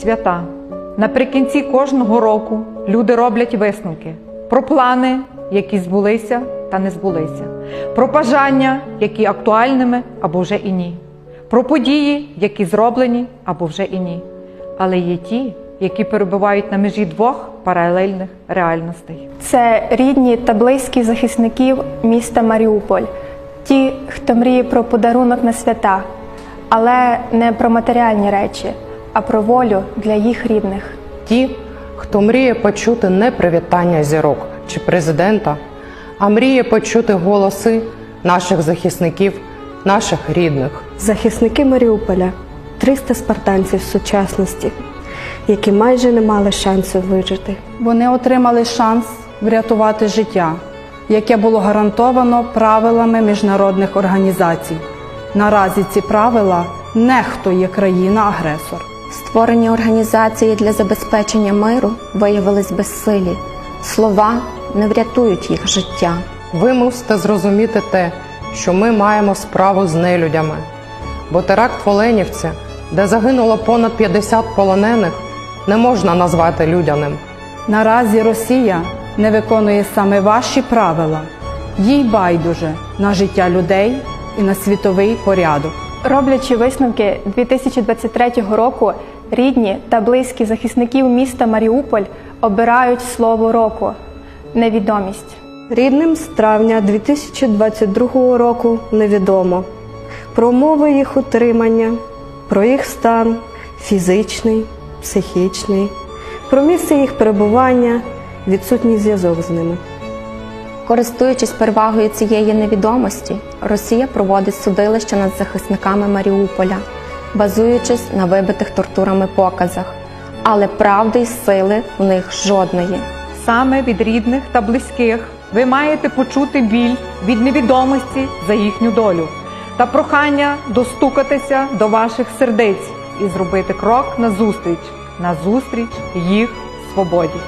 Свята. Наприкінці кожного року люди роблять висновки про плани, які збулися та не збулися, про бажання, які актуальними або вже і ні, про події, які зроблені або вже і ні. Але є ті, які перебувають на межі двох паралельних реальностей. Це рідні та близькі захисників міста Маріуполь, ті, хто мріє про подарунок на свята, але не про матеріальні речі, а про волю для їх рідних. Ті, хто мріє почути не привітання зірок чи президента, а мріє почути голоси наших захисників, наших рідних. Захисники Маріуполя 300 спартанців сучасності, які майже не мали шансу вижити. Вони отримали шанс врятувати життя, яке було гарантовано правилами міжнародних організацій. Наразі ці правила нехтує країна-агресор. Створені організації для забезпечення миру виявились безсилі. Слова не врятують їх життя. Ви мусите зрозуміти те, що ми маємо справу з нелюдями. Бо теракт в Оленівці, де загинуло понад 50 полонених, не можна назвати людяним. Наразі Росія не виконує саме ваші правила. Їй байдуже на життя людей і на світовий порядок. Роблячи висновки 2023 року, рідні та близькі захисників міста Маріуполь обирають слово року невідомість. Рідним з травня 2022 року невідомо про умови їх утримання, про їх стан фізичний, психічний, про місце їх перебування, відсутній зв'язок з ними. Користуючись перевагою цієї невідомості, Росія проводить судилище над захисниками Маріуполя, базуючись на вибитих тортурами показах. Але правди й сили в них жодної. Саме від рідних та близьких ви маєте почути біль від невідомості за їхню долю та прохання достукатися до ваших сердець і зробити крок назустріч, назустріч їх свободі.